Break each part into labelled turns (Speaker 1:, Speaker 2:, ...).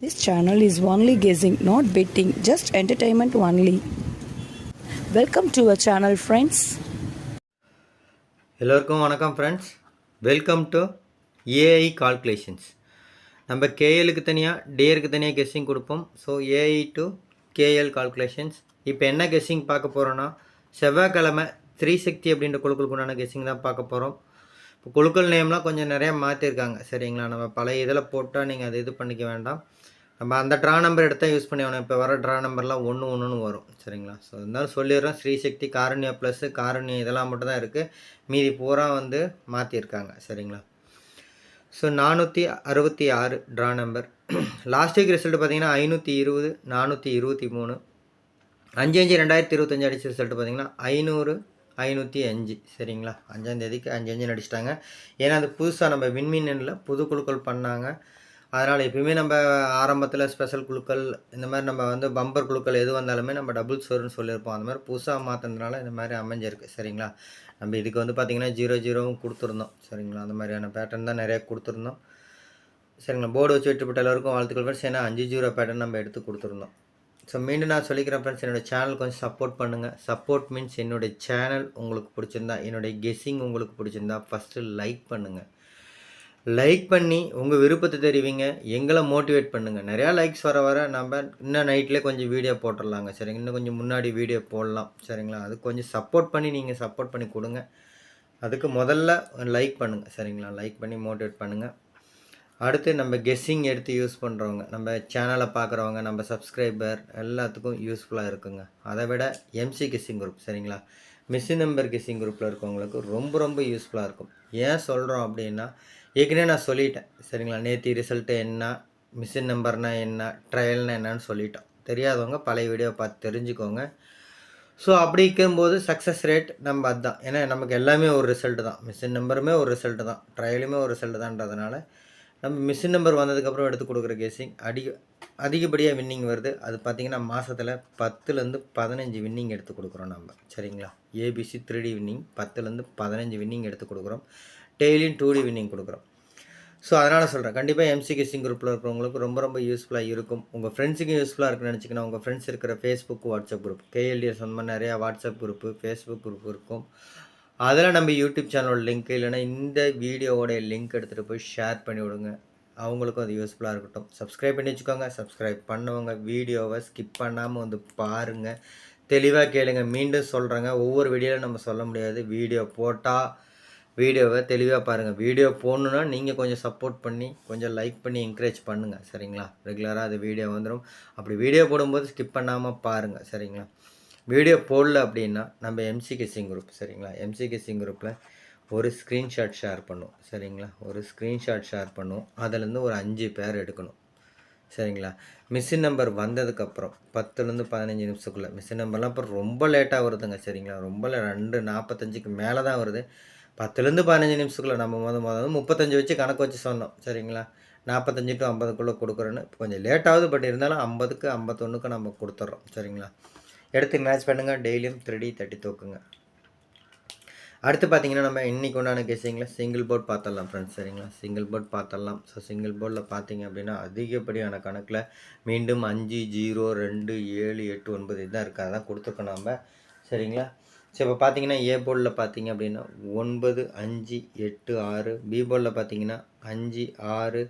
Speaker 1: This channel is only guessing, not betting, just entertainment only. Welcome to our channel, friends.
Speaker 2: எல்லோருக்கும் வணக்கம் friends welcome to AI calculations நம்ம கேஎலுக்கு தனியாக டிஏருக்கு தனியாக கெஸ்ஸிங் கொடுப்போம். So AI to KL calculations இப்போ என்ன கெஸ்ஸிங் பார்க்க போகிறோன்னா செவ்வாய்க்கிழமை த்ரீ சக்தி அப்படின்ற குழுக்களுக்கு உண்டான கெஸ்ஸிங் தான் பார்க்க போகிறோம் இப்போ குழுக்கள் நேம்லாம் கொஞ்சம் நிறையா மாற்றிருக்காங்க சரிங்களா? நம்ம பழைய இதில் போட்டால் நீங்கள் அதை இது பண்ணிக்க வேண்டாம். நம்ம அந்த ட்ரா நம்பர் எடுத்தால் யூஸ் பண்ணி ஆகணும் இப்போ வர ட்ரா நம்பர்லாம் ஒன்று ஒன்றுன்னு வரும். சரிங்களா? ஸோ இருந்தாலும் சொல்லிடுறோம் ஸ்ரீசக்தி காரண்யா ப்ளஸ்ஸு காரண்யம் இதெல்லாம் மட்டும் தான் இருக்குது மீதி பூரா வந்து மாற்றிருக்காங்க சரிங்களா? ஸோ நானூற்றி அறுபத்தி ஆறு draw number last week result பார்த்தீங்கன்னா ஐநூற்றி இருபது நானூற்றி இருபத்தி மூணு. அஞ்சு அஞ்சு ரெண்டாயிரத்தி இருபத்தஞ்சு அடிச்ச ரிசல்ட் பார்த்தீங்கன்னா ஐநூறு ஐநூற்றி அஞ்சு சரிங்களா? அஞ்சாந்தேதிக்கு அஞ்சு அஞ்சு நடிச்சிட்டாங்க ஏன்னா அது புதுசாக நம்ம விண்மீனில் புது குழுக்கள் பண்ணாங்க. அதனால் எப்பயுமே நம்ம ஆரம்பத்தில் ஸ்பெஷல் குழுக்கள் இந்த மாதிரி நம்ம வந்து பம்பர் குழுக்கள் எது வந்தாலுமே நம்ம டபுள் சோறுன்னு சொல்லியிருப்போம். அந்த மாதிரி புதுசாக மாற்றினதுனால இந்த மாதிரி அமைஞ்சிருக்கு சரிங்களா? நம்ம இதுக்கு வந்து பார்த்திங்கன்னா ஜீரோ ஜீரோவும் கொடுத்துருந்தோம் சரிங்களா? அந்த மாதிரியான பேட்டர்ன் தான் நிறையா கொடுத்துருந்தோம். சரிங்களா? போர்டு வச்சு விட்டுப்பட்ட எல்லாருக்கும் வாழ்த்துக்கள் ஃப்ரெண்ட்ஸ் ஏன்னா அஞ்சு ஜீரோ பேட்டர்ன் நம்ம எடுத்து கொடுத்துருந்தோம். ஸோ மீண்டும் நான் சொல்லிக்கிறேன் ஃப்ரெண்ட்ஸ் என்னோடய சேனல் கொஞ்சம் சப்போர்ட் பண்ணுங்கள் சப்போர்ட் மீன்ஸ் என்னுடைய சேனல் உங்களுக்கு பிடிச்சிருந்தா என்னுடைய கெஸ்ஸிங் உங்களுக்கு பிடிச்சிருந்தா ஃபஸ்ட்டு லைக் பண்ணுங்கள் லைக் பண்ணி உங்கள் விருப்பத்தை தெரிவிங்க. எங்களை மோட்டிவேட் பண்ணுங்கள் நிறையா லைக்ஸ் வர வர நம்ம இன்னும் நைட்லேயே கொஞ்சம் வீடியோ போட்டுடலாங்க. சரிங்க? இன்னும் கொஞ்சம் முன்னாடி வீடியோ போடலாம். சரிங்களா? அது கொஞ்சம் சப்போர்ட் பண்ணி நீங்கள் சப்போர்ட் பண்ணி கொடுங்க. அதுக்கு முதல்ல லைக் பண்ணுங்கள் சரிங்களா? லைக் பண்ணி மோட்டிவேட் பண்ணுங்கள் அடுத்து நம்ம கெஸ்ஸிங் எடுத்து யூஸ் பண்ணுறவங்க நம்ம சேனலை பார்க்குறவங்க நம்ம சப்ஸ்கிரைபர் எல்லாத்துக்கும் யூஸ்ஃபுல்லாக இருக்குங்க. அதை விட எம்சி கெஸ்ஸிங் குரூப் சரிங்களா? மிஸ்ஸிங் நம்பர் கெஸ்ஸிங் குரூப்பில் இருக்கவங்களுக்கு ரொம்ப ரொம்ப யூஸ்ஃபுல்லாக இருக்கும். ஏன் சொல்கிறோம் அப்படின்னா ஏற்கனவே நான் சொல்லிட்டேன் சரிங்களா? நேற்று ரிசல்ட்டு என்ன மிஷின் நம்பர்னா என்ன ட்ரையல்னா என்னன்னு சொல்லிட்டோம். தெரியாதவங்க பழைய வீடியோ பார்த்து தெரிஞ்சுக்கோங்க. ஸோ அப்படி இருக்கும்போது சக்ஸஸ் ரேட் நம்ம அதுதான் ஏன்னா நமக்கு எல்லாமே ஒரு ரிசல்ட்டு தான். மிஷின் நம்பருமே ஒரு ரிசல்ட்டு தான். ட்ரையலுமே ஒரு ரிசல்ட்டு தான்றதுனால நம்ம மிஷின் நம்பர் வந்ததுக்கப்புறம் எடுத்து கொடுக்குற கேசிங் அதிக அதிகப்படியாக வின்னிங் வருது. அது பார்த்திங்கன்னா மாதத்தில் பத்துலேருந்து பதினஞ்சு வின்னிங் எடுத்து கொடுக்குறோம் நம்ம. சரிங்களா? ஏபிசி த்ரீ டி வின்னிங் பத்துலேருந்து பதினஞ்சு வின்னிங் எடுத்து கொடுக்குறோம். டெய்லியும் டூ டி வின்னிங் கொடுக்குறோம். ஸோ அதனால் சொல்கிறேன் கண்டிப்பாக எம்சி கெஸ்டிங் குரூப்பில் இருக்கிறவங்களுக்கு ரொம்ப ரொம்ப யூஸ்ஃபுல்லாக இருக்கும். உங்கள் ஃப்ரெண்ட்ஸுக்கும் யூஸ்ஃபுல்லாக இருக்குன்னு நினச்சிங்கன்னா உங்கள் ஃப்ரெண்ட்ஸ் இருக்கிற ஃபேஸ்புக் வாட்ஸ்அப் குரூப் கேஎல்டிஎஸ் சொந்தமாக நிறையா வாட்ஸ்அப் குரூப்பு ஃபேஸ்புக் குரூப் இருக்கும். அதில் நம்ம யூடியூப் சேனலோட லிங்க் இல்லைன்னா இந்த வீடியோவோடைய லிங்க் எடுத்துகிட்டு போய் ஷேர் பண்ணி விடுங்க. அவங்களுக்கும் அது யூஸ்ஃபுல்லாக இருக்கட்டும். சப்ஸ்கிரைப் பண்ணி வச்சுக்கோங்க. சப்ஸ்கிரைப் பண்ணவங்க வீடியோவை ஸ்கிப் பண்ணாமல் வந்து பாருங்கள் தெளிவாக கேளுங்க. மீண்டும் சொல்கிறேங்க ஒவ்வொரு வீடியோவில் நம்ம சொல்ல முடியாது. வீடியோ போட்டால் வீடியோவை தெளிவாக பாருங்கள் வீடியோ போடணுன்னா நீங்கள் கொஞ்சம் சப்போர்ட் பண்ணி கொஞ்சம் லைக் பண்ணி என்கரேஜ் பண்ணுங்கள் சரிங்களா? ரெகுலராக அது வீடியோ வந்துடும் அப்படி வீடியோ போடும்போது ஸ்கிப் பண்ணாமல் பாருங்கள் சரிங்களா? வீடியோ போடல அப்படின்னா நம்ம எம்சிகிசிங் குரூப் சரிங்களா? எம்சிகிசிங் குரூப்பில் ஒரு ஸ்க்ரீன்ஷாட் ஷேர் பண்ணும் சரிங்களா? ஒரு ஸ்க்ரீன்ஷாட் ஷேர் பண்ணும். அதுலேருந்து ஒரு அஞ்சு பேர் எடுக்கணும் சரிங்களா? மிஷின் நம்பர் வந்ததுக்கப்புறம் பத்துலேருந்து பதினஞ்சு நிமிஷத்துக்குள்ளே மிஷின் நம்பர்லாம் அப்புறம் ரொம்ப லேட்டாக வருதுங்க சரிங்களா? ரொம்ப ரெண்டு நாற்பத்தஞ்சுக்கு மேலே தான் வருது. பத்துலேருந்து பதினஞ்சு நிமிஷத்துக்குள்ளே நம்ம முத மொதல் முப்பத்தஞ்சு வச்சு கணக்கு வச்சு சொன்னோம் சரிங்களா? நாற்பத்தஞ்சு டு ஐம்பதுக்குள்ளே கொடுக்குறோன்னு. கொஞ்சம் லேட்டாகுது பட் இருந்தாலும் ஐம்பதுக்கு ஐம்பத்தொன்றுக்கு நம்ம கொடுத்துட்றோம் சரிங்களா? எடுத்து மேட்ச் பண்ணுங்கள் டெய்லியும் த்ரீ தட்டி தூக்குங்க. அடுத்து பார்த்தீங்கன்னா நம்ம இன்றைக்கி உண்டான கேசிங்களா சிங்கிள் போர்ட் பார்த்துடலாம் ஃப்ரெண்ட்ஸ் சரிங்களா? சிங்கிள் போர்ட் பார்த்துடலாம். ஸோ சிங்கிள் போர்டில் பார்த்தீங்க அப்படின்னா அதிகப்படியான கணக்கில் மீண்டும் அஞ்சு ஜீரோ ரெண்டு ஏழு எட்டு ஒன்பது இதுதான் இருக்குது அதான் கொடுத்துருக்கோம் நம்ம சரிங்களா? ஸோ இப்போ பார்த்தீங்கன்னா ஏ போர்டில் பார்த்தீங்க அப்படின்னா ஒன்பது அஞ்சு எட்டு ஆறு. பி போர்டில் பார்த்தீங்கன்னா அஞ்சு ஆறு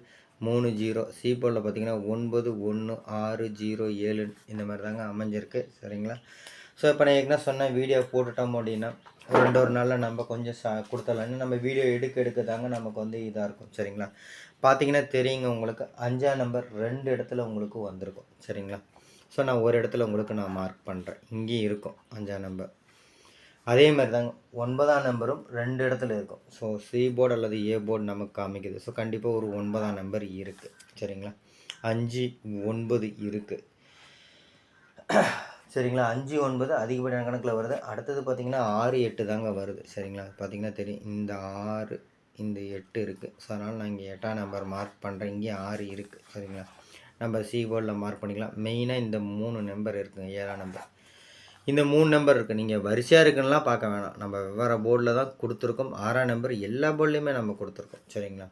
Speaker 2: மூணு ஜீரோ சி போர்டில் பார்த்தீங்கன்னா ஒன்பது ஒன்று ஆறு ஜீரோ ஏழு இந்த மாதிரி தாங்க அமைஞ்சிருக்கு. சரிங்களா? ஸோ இப்போ நான் ஏற்கனவே சொன்னேன் வீடியோ போட்டுட்டோம் அப்படின்னா ரெண்டு ஒரு நாளில் நம்ம கொஞ்சம் சா கொடுத்துடலான்னு நம்ம வீடியோ எடுக்க எடுக்க தாங்க நமக்கு வந்து இதாக இருக்கும். சரிங்களா? பார்த்தீங்கன்னா தெரியுங்க உங்களுக்கு. அஞ்சாம் நம்பர் ரெண்டு இடத்துல உங்களுக்கு வந்திருக்கும். சரிங்களா? ஸோ நான் ஒரு இடத்துல உங்களுக்கு நான் மார்க் பண்ணுறேன் இங்கேயும் இருக்கும் அஞ்சாம் நம்பர் அதே மாதிரி தாங்க ஒன்பதாம் நம்பரும் ரெண்டு இடத்துல இருக்கும். ஸோ சி போர்டு அல்லது ஏ போர்டு நமக்கு காமிக்குது. ஸோ கண்டிப்பாக ஒரு ஒன்பதாம் நம்பர் இருக்குது சரிங்களா? அஞ்சு ஒன்பது இருக்குது சரிங்களா? அஞ்சு ஒன்பது அதிகப்படியான கணக்கில் வருது. அடுத்தது பார்த்தீங்கன்னா ஆறு எட்டு தாங்க வருது. சரிங்களா? பார்த்தீங்கன்னா தெரியும். இந்த ஆறு இந்த எட்டு இருக்குது ஸோ அதனால் நான் இங்கே எட்டாம் நம்பர் மார்க் பண்ணுறேன் இங்கே ஆறு இருக்குது சரிங்களா? நம்ம சி போர்டில் மார்க் பண்ணிக்கலாம். மெயினாக இந்த மூணு நம்பர் இருக்குங்க. ஏழாம் நம்பர் இந்த மூணு நம்பர் இருக்குது நீங்கள் வரிசையாக இருக்குன்னா பார்க்க வேணாம். நம்ம வெவ்வேறு போர்டில் தான் கொடுத்துருக்கோம். ஆறாம் நம்பர் எல்லா போர்ட்லேயுமே நம்ம கொடுத்துருக்கோம். சரிங்களா?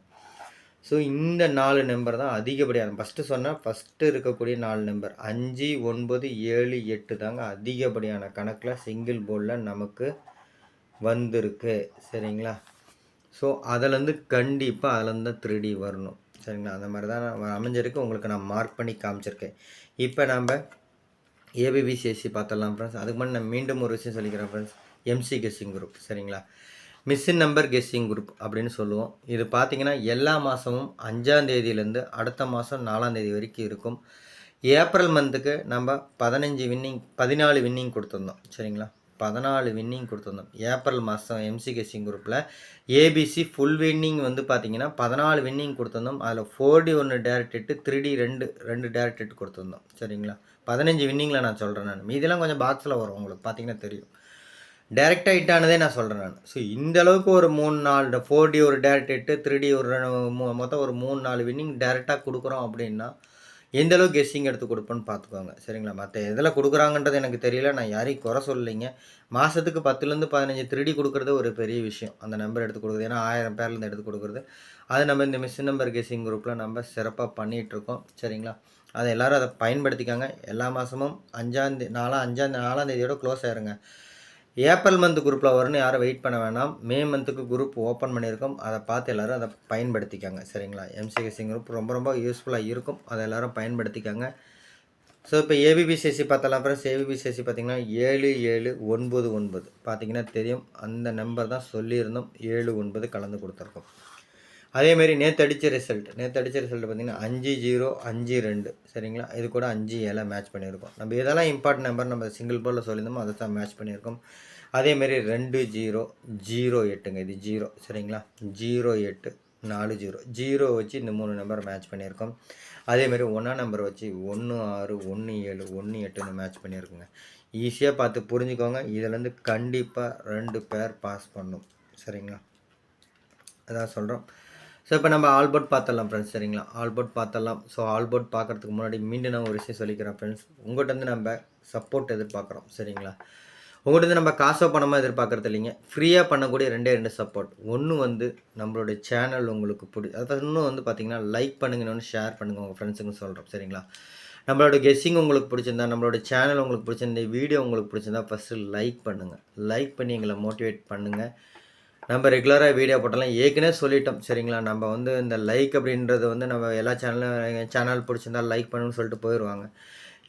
Speaker 2: ஸோ இந்த நாலு நம்பர் தான் அதிகப்படியான ஃபஸ்ட்டு சொன்னால் ஃபஸ்ட்டு இருக்கக்கூடிய நாலு நம்பர் அஞ்சு ஒன்பது ஏழு எட்டு தாங்க அதிகப்படியான கணக்கில் சிங்கிள் போர்டில் நமக்கு வந்திருக்கு. சரிங்களா? ஸோ அதிலேருந்து கண்டிப்பாக அதுலேருந்து தான் த்ரீ வரணும். சரிங்களா? அந்த மாதிரி தான் நான் அமைஞ்சிருக்கு. உங்களுக்கு நான் மார்க் பண்ணி காமிச்சிருக்கேன். இப்போ நம்ம ஏபிபிசிஎஸ்சி பார்த்துடலாம் ஃப்ரெண்ட்ஸ் அதுக்கு முன்னாடி நான் மீண்டும் ஒரு விஷயம் சொல்லிக்கிறேன் ஃப்ரெண்ட்ஸ் எம்சி கெஸ்ஸிங் குரூப் சரிங்களா? மிஸ்ஸின் நம்பர் கெஸ்ஸிங் குரூப் அப்படின்னு சொல்லுவோம். இது பார்த்திங்கன்னா எல்லா மாதமும் அஞ்சாம் தேதியிலேருந்து அடுத்த மாதம் நாலாம் தேதி வரைக்கும் இருக்கும். ஏப்ரல் மந்த்துக்கு நம்ம பதினஞ்சு வின்னிங் பதினாலு வின்னிங் கொடுத்துருந்தோம் சரிங்களா? பதினாலு வின்னிங் கொடுத்துருந்தோம். ஏப்ரல் மாதம் எம்சி குரூப்பில் ஏபிசி ஃபுல் வின்னிங் வந்து பார்த்தீங்கன்னா பதினாலு வின்னிங் கொடுத்துருந்தோம். அதில் ஃபோர் டி ஒன்று டேரக்ட் எட்டு த்ரீ டி ரெண்டு ரெண்டு டேரக்ட் எட்டு கொடுத்துருந்தோம். சரிங்களா? பதினஞ்சு வின்னிங்கில் நான் சொல்கிறேன் நான். மீதெல்லாம் கொஞ்சம் பாக்ஸில் வரும் உங்களுக்கு. பார்த்தீங்கன்னா தெரியும். டேரெக்டாக ஹிட்டானதே ஆனதே நான் சொல்கிறேன் நான். ஸோ இந்த அளவுக்கு ஒரு மூணு நாலு ஃபோர் டி ஒரு டேரக்ட் எட்டு த்ரீ டி ஒரு மொத்தம் ஒரு மூணு நாலு வின்னிங் டேரெக்டாக கொடுக்குறோம் அப்படின்னா எந்த அளவுக்கு கெஸ்ஸிங் எடுத்து கொடுப்பேன்னு பார்த்துக்கோங்க. சரிங்களா? மற்ற எதில் கொடுக்குறாங்கன்றது எனக்கு தெரியல. நான் யாரையும் குறை சொல்லலைங்க. மாதத்துக்கு பத்துலேருந்து பதினஞ்சு திருடி கொடுக்குறது ஒரு பெரிய விஷயம். அந்த நம்பர் எடுத்து கொடுக்குறது. ஏன்னா ஆயிரம் பேர்லேருந்து எடுத்து கொடுக்குறது. அது நம்ம இந்த மிஸ் நம்பர் கெஸ்ஸிங் குரூப்பில் நம்ம சிறப்பாக பண்ணிகிட்ருக்கோம் சரிங்களா? அதை எல்லோரும் அதை பயன்படுத்திக்காங்க. எல்லா மாதமும் அஞ்சாந்தே நாலாம் அஞ்சாம் நாலாம் தேதியோட க்ளோஸ் ஆயிருங்க. ஏப்ரல் மந்த் குரூப்பில் வரும்னு யாரும் வெயிட் பண்ண வேணாம். மே மந்த்துக்கு குரூப் ஓப்பன் பண்ணியிருக்கோம். அதை பார்த்து எல்லாரும் அதை பயன்படுத்திக்காங்க. சரிங்களா? எம்சிஎஸ்சி குரூப் ரொம்ப ரொம்ப யூஸ்ஃபுல்லாக இருக்கும். அதை எல்லோரும் பயன்படுத்திக்காங்க. ஸோ இப்போ ஏபிபிசிஎஸ்சி பார்த்தலாம். ஃப்ரெண்ட்ஸ் ஏபிபிசிஎஸ்சி பார்த்தீங்கன்னா ஏழு ஏழு ஒன்பது ஒன்பது. பார்த்தீங்கன்னா தெரியும். அந்த நம்பர் தான் சொல்லியிருந்தோம். ஏழு ஒன்பது கலந்து கொடுத்துருக்கோம். அதேமாரி நேற்று அடித்த ரிசல்ட் நேற்று அடித்த ரிசல்ட் பார்த்தீங்கன்னா அஞ்சு ஜீரோ அஞ்சு ரெண்டு. சரிங்களா? இது கூட அஞ்சு ஏழை மேட்ச் பண்ணியிருக்கோம். நம்ம எதெல்லாம் இம்பார்ட்டன்ட் நம்பர் நம்ம சிங்கிள் போலில் சொல்லியிருந்தோமோ அதை தான் மேட்ச் பண்ணியிருக்கோம். அதேமாரி ரெண்டு ஜீரோ ஜீரோ எட்டுங்க. இது ஜீரோ. சரிங்களா? ஜீரோ எட்டு நாலு ஜீரோ. ஜீரோ வச்சு இந்த மூணு நம்பர் மேட்ச் பண்ணியிருக்கோம். அதேமாரி ஒன்றா நம்பர் வச்சு ஒன்று ஆறு ஒன்று ஏழு ஒன்று எட்டுன்னு மேட்ச் பண்ணியிருக்குங்க. ஈஸியாக பார்த்து புரிஞ்சுக்கோங்க. இதுலேருந்து கண்டிப்பாக ரெண்டு பேர் பாஸ் பண்ணும். சரிங்களா? அதான் சொல்கிறோம் ஸோ இப்போ நம்ம ஆல்போர்ட் பார்த்துடலாம் ஃப்ரெண்ட்ஸ் சரிங்களா? ஆல்போர்ட் பார்த்துடலாம். ஸோ ஆல்போர்ட் பார்க்குறதுக்கு முன்னாடி மீண்டும் நான் ஒரு விஷயம் சொல்லிக்கிறேன் ஃப்ரெண்ட்ஸ் உங்கள்கிட்ட வந்து நம்ம சப்போர்ட் எதிர்பார்க்குறோம் சரிங்களா? உங்கள்கிட்ட இருந்து நம்ம காசோ பணமாக எதிர்பார்க்குறது இல்லைங்க. ஃப்ரீயாக பண்ணக்கூடிய ரெண்டே ரெண்டு சப்போர்ட் ஒன்று வந்து நம்மளுடைய சேனல் உங்களுக்கு பிடி அதாவது இன்னும் வந்து பார்த்தீங்கன்னா லைக் பண்ணுங்கன்னு ஷேர் பண்ணுங்கள் உங்கள் ஃப்ரெண்ட்ஸுங்க சொல்கிறோம் சரிங்களா? நம்மளோட கெஸ்ஸிங் உங்களுக்கு பிடிச்சிருந்தா நம்மளோட சேனல் உங்களுக்கு பிடிச்சிருந்தா வீடியோ உங்களுக்கு பிடிச்சிருந்தா ஃபஸ்ட்டு லைக் பண்ணுங்கள் லைக் பண்ணி எங்களை மோட்டிவேட் பண்ணுங்கள் நம்ம ரெகுலராக வீடியோ போட்டலாம் ஏற்கனவே சொல்லிட்டோம். சரிங்களா? நம்ம வந்து இந்த லைக் அப்படின்றது வந்து நம்ம எல்லா சேனலும் சேனல் பிடிச்சிருந்தா லைக் பண்ணணும்னு சொல்லிட்டு போயிடுவாங்க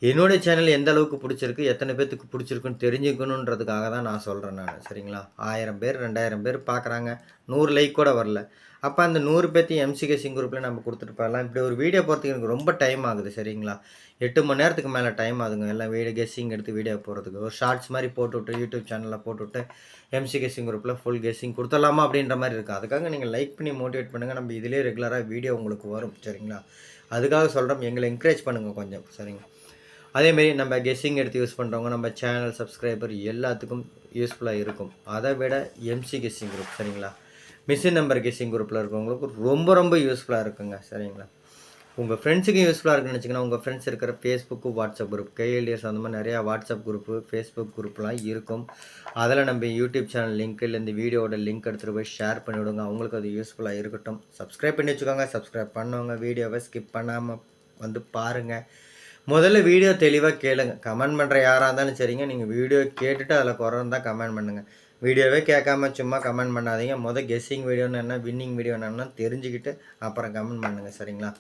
Speaker 2: என்னுடைய சேனல் எந்த அளவுக்கு பிடிச்சிருக்கு எத்தனை பேர்த்துக்கு பிடிச்சிருக்குன்னு தெரிஞ்சுக்கணுன்றதுக்காக தான் நான் சொல்கிறேன் நான் சரிங்களா? ஆயிரம் பேர் ரெண்டாயிரம் பேர் பார்க்குறாங்க நூறு லைக் கூட வரல. அப்போ அந்த நூறு பேர்த்தையும் எம்சிகேசிங் குரூப்பில் நம்ம கொடுத்துட்டு போயிடலாம். இப்படி ஒரு வீடியோ போகிறதுக்கு எனக்கு ரொம்ப டைம் ஆகுது சரிங்களா? எட்டு மணி நேரத்துக்கு மேலே டைம் ஆகுதுங்க. எல்லாம் வீடியோ கெஸ்ஸிங் எடுத்து வீடியோ போகிறதுக்கு ஒரு ஷார்ட்ஸ் மாதிரி போட்டுவிட்டு யூடியூப் சேனலில் போட்டுவிட்டு எம்சிகே சிங் குரூப்பில் ஃபுல் கெஸ்ஸிங் கொடுத்துடலாமா அப்படின்ற மாதிரி இருக்குது அதுக்காக நீங்கள் லைக் பண்ணி மோட்டிவேட் பண்ணுங்கள் நம்ம இதிலே ரெகுலராக வீடியோ உங்களுக்கு வரும் சரிங்களா? அதுக்காக சொல்கிறோம் எங்களை என்கரேஜ் பண்ணுங்கள் கொஞ்சம் சரிங்க? அதேமாரி நம்ம கெஸ்ஸிங் எடுத்து யூஸ் பண்ணுறவங்க நம்ம சேனல் சப்ஸ்கிரைபர் எல்லாத்துக்கும் யூஸ்ஃபுல்லாக இருக்கும். அதை விட எம்சி கெஸ்ஸிங் குரூப் சரிங்களா? மிஷின் நம்பர் கெஸ்ஸிங் குரூப்பில் இருக்கவங்களுக்கு ரொம்ப ரொம்ப யூஸ்ஃபுல்லாக இருக்குங்க சரிங்களா? உங்கள் ஃப்ரெண்ட்ஸுக்கும் யூஸ்ஃபுல்லாக இருக்குன்னு வச்சிங்கன்னா உங்கள் ஃப்ரெண்ட்ஸ் இருக்கிற ஃபேஸ்புக்கு வாட்ஸ்அப் குரூப் கேஎல்டிஎஸ் அந்த மாதிரி நிறையா வாட்ஸ்அப் குரூப்பு ஃபேஸ்புக் குரூப்லாம் இருக்கும். அதில் நம்ம யூடியூப் சேனல் லிங்க் இல்லை இந்த வீடியோவோட லிங்க் எடுத்துகிட்டு போய் ஷேர் பண்ணி விடுங்க. அவங்களுக்கு அது யூஸ்ஃபுல்லாக இருக்கட்டும். சப்ஸ்கிரைப் பண்ணி வச்சுக்கோங்க. சப்ஸ்கிரைப் பண்ணுவாங்க வீடியோவை ஸ்கிப் பண்ணாமல் வந்து பாருங்கள் முதல்ல வீடியோ தெளிவாக கேளுங்க. கமெண்ட் பண்ணுற யாராக இருந்தாலும் சரிங்க. நீங்கள் வீடியோ கேட்டுட்டு அதில் குறை இருந்தால் கமெண்ட் பண்ணுங்கள் வீடியோவே கேட்காம சும்மா கமெண்ட் பண்ணாதீங்க. முதல் கெஸ்ஸிங் வீடியோன்னு என்ன வின்னிங் வீடியோ என்னென்னா தெரிஞ்சுக்கிட்டு அப்புறம் கமெண்ட் பண்ணுங்கள் சரிங்களா?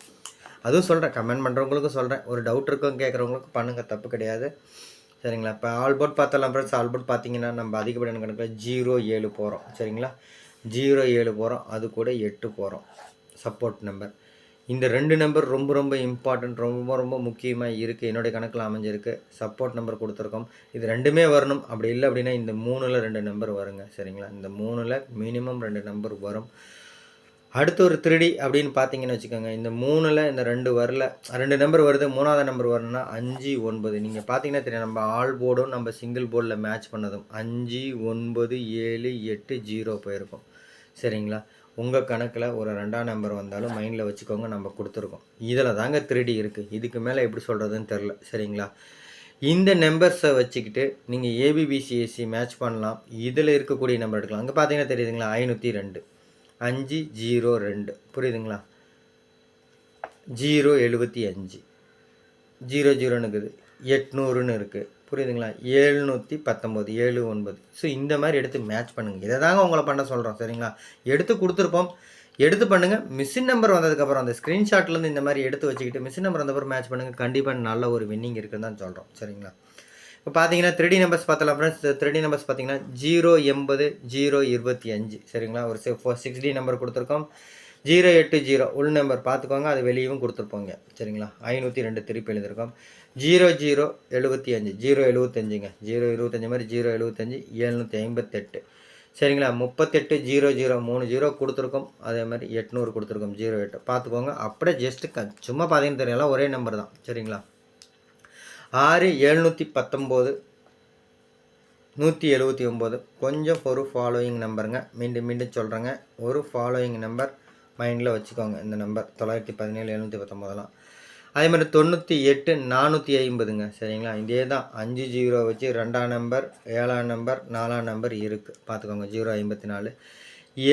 Speaker 2: அதுவும் சொல்கிறேன் கமெண்ட் பண்ணுறவங்களுக்கும் சொல்கிறேன் ஒரு டவுட் இருக்கும் கேட்குறவங்களுக்கும் பண்ணுங்கள் தப்பு கிடையாது. சரிங்களா? இப்போ ஆல்போர்ட் பார்த்தலாம் ஃப்ரெண்ட்ஸ் ஆல்போர்ட் பார்த்தீங்கன்னா நம்ம அதிகப்படியான கணக்கில் ஜீரோ ஏழு போகிறோம் சரிங்களா? ஜீரோ ஏழு போகிறோம் அது கூட எட்டு போகிறோம் சப்போர்ட் நம்பர் இந்த ரெண்டு நம்பர் ரொம்ப ரொம்ப இம்பார்ட்டண்ட் ரொம்ப ரொம்ப முக்கியமாக இருக்குது என்னுடைய கணக்கில் அமைஞ்சிருக்கு. சப்போர்ட் நம்பர் கொடுத்துருக்கோம். இது ரெண்டுமே வரணும். அப்படி இல்லை அப்படின்னா இந்த மூணில் ரெண்டு நம்பர் வருங்க. சரிங்களா? இந்த மூணில் மினிமம் ரெண்டு நம்பர் வரும். அடுத்து ஒரு திருடி அப்படின்னு பார்த்தீங்கன்னு வச்சுக்கோங்க. இந்த மூணில் இந்த ரெண்டு வரல. ரெண்டு நம்பர் வருது. மூணாவது நம்பர் வரணும்னா அஞ்சு ஒன்பது. நீங்கள் பார்த்தீங்கன்னா தெரியும் நம்ம ஆல் போர்டும் நம்ம சிங்கிள் போர்டில் மேட்ச் பண்ணதும் அஞ்சு ஒன்பது ஏழு எட்டு ஜீரோ போயிருக்கும். சரிங்களா? உங்கள் கணக்கில் ஒரு ரெண்டாம் நம்பர் வந்தாலும் மைண்டில் வச்சுக்கோங்க நம்ம கொடுத்துருக்கோம். இதில் தாங்க திருடி இருக்குது இதுக்கு மேலே எப்படி சொல்கிறதுன்னு தெரில சரிங்களா? இந்த நம்பர்ஸை வச்சுக்கிட்டு நீங்கள் ஏபிபிசிஎஸ்சி மேட்ச் பண்ணலாம். இதில் இருக்கக்கூடிய நம்பர் எடுக்கலாம். அங்கே பார்த்தீங்கன்னா தெரியுதுங்களா? ஐநூற்றி ரெண்டு. அஞ்சு ஜீரோ ரெண்டு. புரியுதுங்களா? ஜீரோ எழுபத்தி அஞ்சு. ஜீரோ ஜீரோன்னு இருக்குது. எட்நூறுன்னு இருக்குது புரியுதுங்களா? எழுநூற்றி பத்தொம்போது ஏழு ஒன்பது. ஸோ இந்த மாதிரி எடுத்து மேட்ச் பண்ணுங்கள் இதை தாங்க உங்களை பண்ண சொல்கிறோம் சரிங்களா? எடுத்து கொடுத்துருப்போம். எடுத்து பண்ணுங்கள் மிஷின் நம்பர் வந்ததுக்கப்புறம் அந்த ஸ்க்ரீன்ஷாட்லேருந்து இந்த மாதிரி எடுத்து வச்சுக்கிட்டு மிஷின் நம்பர் வந்தப்பறம் மேட்ச் பண்ணுங்கள் கண்டிப்பாக நல்ல ஒரு வின்னிங் இருக்குன்னு தான் சொல்கிறோம் சரிங்களா? இப்போ பார்த்தீங்கன்னா த்ரீ நம்பர்ஸ் பார்த்தலாம் ஃப்ரெண்ட்ஸ் த்ரீ நம்பர்ஸ் பார்த்தீங்கன்னா ஜீரோ எண்பது ஜீரோ இருபத்தி அஞ்சு சரிங்களா? ஒரு ஃபோர் சிக்ஸ் டி நம்பர் கொடுத்துருக்கோம். ஜீரோ எட்டு ஜீரோ உள் நம்பர் பார்த்துக்கோங்க. அது வெளியவும் கொடுத்துருப்போங்க சரிங்களா? ஐநூற்றி ரெண்டு திருப்பி எழுதியிருக்கோம். ஜீரோ ஜீரோ எழுபத்தி அஞ்சு. ஜீரோ எழுபத்தஞ்சுங்க ஜீரோ இருபத்தஞ்சு மாதிரி ஜீரோ எழுபத்தஞ்சு ஏழ்நூற்றி ஐம்பத்தெட்டு. சரிங்களா? முப்பத்தெட்டு ஜீரோ ஜீரோ மூணு ஜீரோ கொடுத்துருக்கோம். அதே மாதிரி எட்நூறு கொடுத்துருக்கோம் ஜீரோ எட்டு. பார்த்துக்கோங்க. அப்படியே ஜஸ்ட்டு க சும்மா பார்த்தீங்கன்னு தெரியல. ஒரே நம்பர் தான். சரிங்களா? ஆறு எழுநூற்றி பத்தொம்போது நூற்றி எழுபத்தி ஒம்பது. கொஞ்சம் ஒரு ஃபாலோயிங் நம்பருங்க மீண்டும் மீண்டும் சொல்கிறேங்க ஒரு ஃபாலோயிங் நம்பர் மைண்டில் வச்சுக்கோங்க. இந்த நம்பர் தொள்ளாயிரத்தி பதினேழு எழுநூற்றி பத்தொம்போதெல்லாம் அதே மாதிரி தொண்ணூற்றி எட்டு நானூற்றி ஐம்பதுங்க. சரிங்களா? இதே தான் அஞ்சு ஜீரோ வச்சு ரெண்டாம் நம்பர் ஏழாம் நம்பர் நாலாம் நம்பர் இருக்குது பார்த்துக்கோங்க. ஜீரோ ஐம்பத்தி நாலு.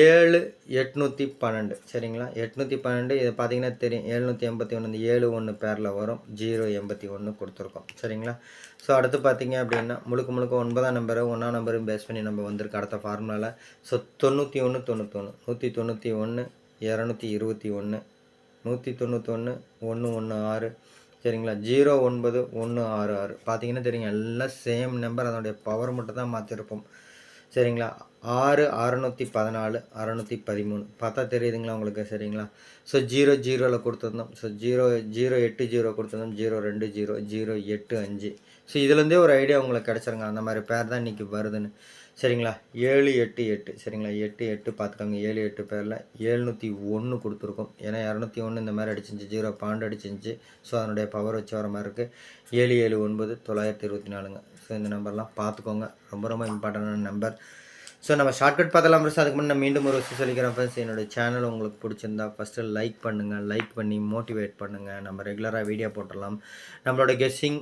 Speaker 2: ஏழு எட்நூற்றி பன்னெண்டு. சரிங்களா? எட்நூற்றி பன்னெண்டு இது பார்த்தீங்கன்னா தெரியும். எழுநூற்றி எண்பத்தி ஒன்று இந்த ஏழு ஒன்று பேரில் வரும். ஜீரோ எண்பத்தி ஒன்று கொடுத்துருக்கோம். சரிங்களா? ஸோ அடுத்து பார்த்தீங்க அப்படின்னா முழுக்க முழுக்க ஒன்பதாம் நம்பரு ஒன்றாம் நம்பரும் பேஸ் பண்ணி நம்ம வந்திருக்கு அடுத்த ஃபார்முலாவில் ஸோ தொண்ணூற்றி ஒன்று தொண்ணூத்தொன்று நூற்றி தொண்ணூற்றி ஒன்று இரநூத்தி இருபத்தி ஒன்று நூற்றி தொண்ணூத்தொன்று ஒன்று ஒன்று ஆறு. சரிங்களா? ஜீரோ ஒன்பது ஒன்று ஆறு ஆறு. பார்த்தீங்கன்னா தெரியுங்க எல்லாம் சேம் நம்பர் அதனுடைய பவர் மட்டும் தான் மாற்றிருப்போம் சரிங்களா? ஆறு அறநூற்றி பதினாலு அறநூற்றி பதிமூணு பார்த்தா தெரியுதுங்களா உங்களுக்கு? சரிங்களா? ஸோ ஜீரோ ஜீரோவில் கொடுத்துருந்தோம். ஸோ ஜீரோ ஜீரோ எட்டு ஜீரோ கொடுத்துருந்தோம். ஜீரோ ரெண்டு ஜீரோ ஜீரோ எட்டு அஞ்சு. ஸோ இதுலேருந்தே ஒரு ஐடியா உங்களுக்கு கிடச்சிருங்க. அந்த மாதிரி பேர் தான் இன்றைக்கி வருதுன்னு. சரிங்களா? ஏழு எட்டு எட்டு. சரிங்களா? எட்டு எட்டு பார்த்துக்கோங்க. ஏழு எட்டு பேரில் ஏழ்நூற்றி ஒன்று கொடுத்துருக்கோம். ஏன்னா இரநூத்தி ஒன்று இந்த மாதிரி அடிச்சிருந்துச்சு. ஜீரோ பாண்டு அடிச்சிருந்துச்சு. ஸோ அதனுடைய பவர் வச்சு வர மாதிரி இருக்குது ஏழு ஏழு ஒன்பது தொள்ளாயிரத்தி இருபத்தி நாலுங்க. ஸோ இந்த நம்பர்லாம் பார்த்துக்கோங்க. ரொம்ப ரொம்ப இம்பார்ட்டண்டான நம்பர் ஸோ நம்ம ஷார்ட்கட் பார்த்தலாம் ஃப்ரெண்ட்ஸ் அதுக்கு முன்னே நான் மீண்டும் ஒரு விஷயம் சொல்லிக்கிறேன் ஃப்ரெண்ட்ஸ் என்னோடய சேனல் உங்களுக்கு பிடிச்சிருந்தா ஃபஸ்ட்டு லைக் பண்ணுங்கள் லைக் பண்ணி மோட்டிவேட் பண்ணுங்கள் நம்ம ரெகுலராக வீடியோ போட்டுடலாம். நம்மளோட கெஸ்ஸிங்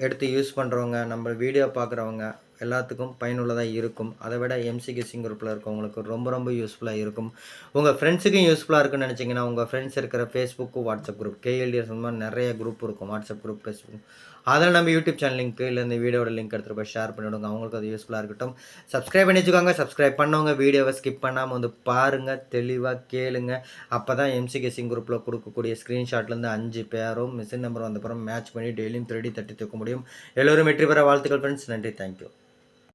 Speaker 2: எடுத்து யூஸ் பண்ணுறவங்க நம்ம வீடியோ பார்க்குறவங்க எல்லாத்துக்கும் பயனுள்ளதாக இருக்கும். அதை விட எம்சி குரூப்பில் இருக்கவங்களுக்கு ரொம்ப ரொம்ப யூஸ்ஃபுல்லாக இருக்கும். உங்கள் ஃப்ரெண்ட்ஸுக்கும் யூஸ்ஃபுல்லாக இருக்குன்னு நினச்சிங்கன்னா உங்கள் ஃப்ரெண்ட்ஸ் இருக்கிற ஃபேஸ்புக்கு வாட்ஸ்அப் குரூப் கேஎல்டிஎஸ் அந்த மாதிரி நிறைய குரூப் இருக்கும். வாட்ஸ்அப் குரூப் ஃபேஸ்புக் அதில் நம்ம யூடியூப் சேனல் லிங்க் இல்லை இந்த வீடியோட லிங்க் எடுத்துகிட்டு போய் ஷேர் பண்ணிவிடுங்க. அவங்களுக்கு அது யூஸ்ஃபுல்லாக இருக்கட்டும். சப்ஸ்கிரைப் பண்ணி வச்சுக்கோங்க. சப்ஸ்கிரைப் பண்ணவங்க வீடியோவை ஸ்கிப் பண்ணாமல் வந்து பாருங்கள் தெளிவாக கேளுங்க. அப்போ தான் எம்சி குரூப்பில் கொடுக்கக்கூடிய ஸ்க்ரீன்ஷாட்லேருந்து அஞ்சு பேரும் மிஷின் நம்பர் வந்தப்புறம் மேட்ச் பண்ணி டெய்லியும் திருடி தட்டி தூக்க முடியும். எல்லோரும் வெற்றி பெற வாழ்த்துக்கள் ஃப்ரெண்ட்ஸ் நன்றி. தேங்க்யூ